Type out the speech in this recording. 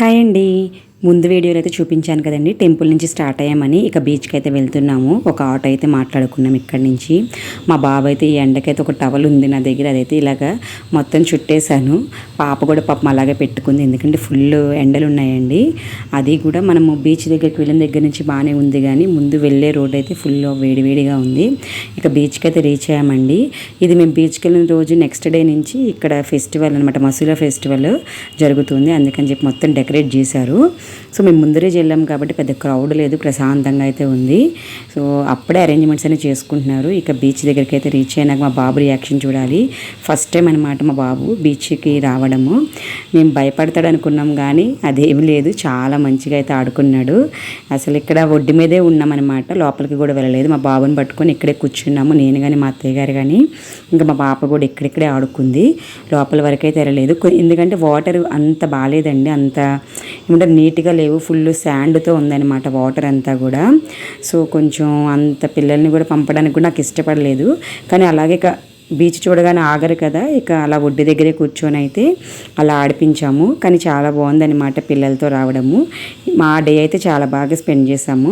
Hi అండి ముందు వీడియోలో అయితే చూపించాను కదండి. టెంపుల్ నుంచి స్టార్ట్ అయ్యామని ఇక బీచ్కి అయితే వెళ్తున్నాము. ఒక ఆటో అయితే మాట్లాడుకున్నాం ఇక్కడి నుంచి. మా బాబు అయితే ఈ ఎండకైతే ఒక టవల్ ఉంది నా దగ్గర. అదైతే ఇలాగా మొత్తం చుట్టేశాను. పాప కూడా పాపం అలాగే పెట్టుకుంది. ఎందుకంటే ఫుల్ ఎండలు ఉన్నాయండి అది కూడా మనము బీచ్ దగ్గరికి వెళ్ళిన దగ్గర నుంచి బాగానే ఉంది కానీ ముందు వెళ్ళే రోడ్ అయితే ఫుల్ వేడివేడిగా ఉంది. ఇక బీచ్కి అయితే రీచ్ అయ్యామండి. ఇది మేము బీచ్కి వెళ్ళిన రోజు నెక్స్ట్ డే నుంచి ఇక్కడ ఫెస్టివల్ అనమాట మసూలా ఫెస్టివల్ జరుగుతుంది. అందుకని చెప్పి మొత్తం డెకరేట్ చేశారు. సో మేము ముందరే వెళ్ళాం కాబట్టి పెద్ద క్రౌడ్ లేదు ప్రశాంతంగా అయితే ఉంది. సో అప్పుడే అరేంజ్మెంట్స్ అనేవి చేసుకుంటున్నారు. ఇక బీచ్ దగ్గరికి అయితే రీచ్ అయినాక మా బాబు రియాక్షన్ చూడాలి. ఫస్ట్ టైం అనమాట మా బాబు బీచ్కి రావడము. మేము భయపడతాడు అనుకున్నాం కానీ అదేమి లేదు. చాలా మంచిగా అయితే ఆడుకున్నాడు. అసలు ఇక్కడ ఒడ్డు మీదే ఉన్నామన్నమాట లోపలికి కూడా వెళ్ళలేదు. మా బాబుని పట్టుకొని ఇక్కడే కూర్చున్నాము. నేను కానీ మా అత్తయ్య గారు కానీ ఇంకా మా పాప కూడా ఇక్కడిక్కడే ఆడుకుంది. లోపల వరకు అయితే వెళ్ళలేదు ఎందుకంటే వాటర్ అంత బాగాలేదండి అంత ఏమంటే నీట్గా లేవు ఫుల్ శాండ్తో ఉందన్నమాట వాటర్ అంతా కూడా. సో కొంచెం అంత పిల్లల్ని కూడా పంపడానికి కూడా నాకు ఇష్టపడలేదు. కానీ అలాగే ఇక బీచ్ చూడగానే ఆగరు కదా ఇక అలా ఒడ్డు దగ్గరే కూర్చొని అయితే అలా ఆడిపించాము. కానీ చాలా బాగుందన్నమాట పిల్లలతో రావడము. మా డే అయితే చాలా బాగా స్పెండ్ చేసాము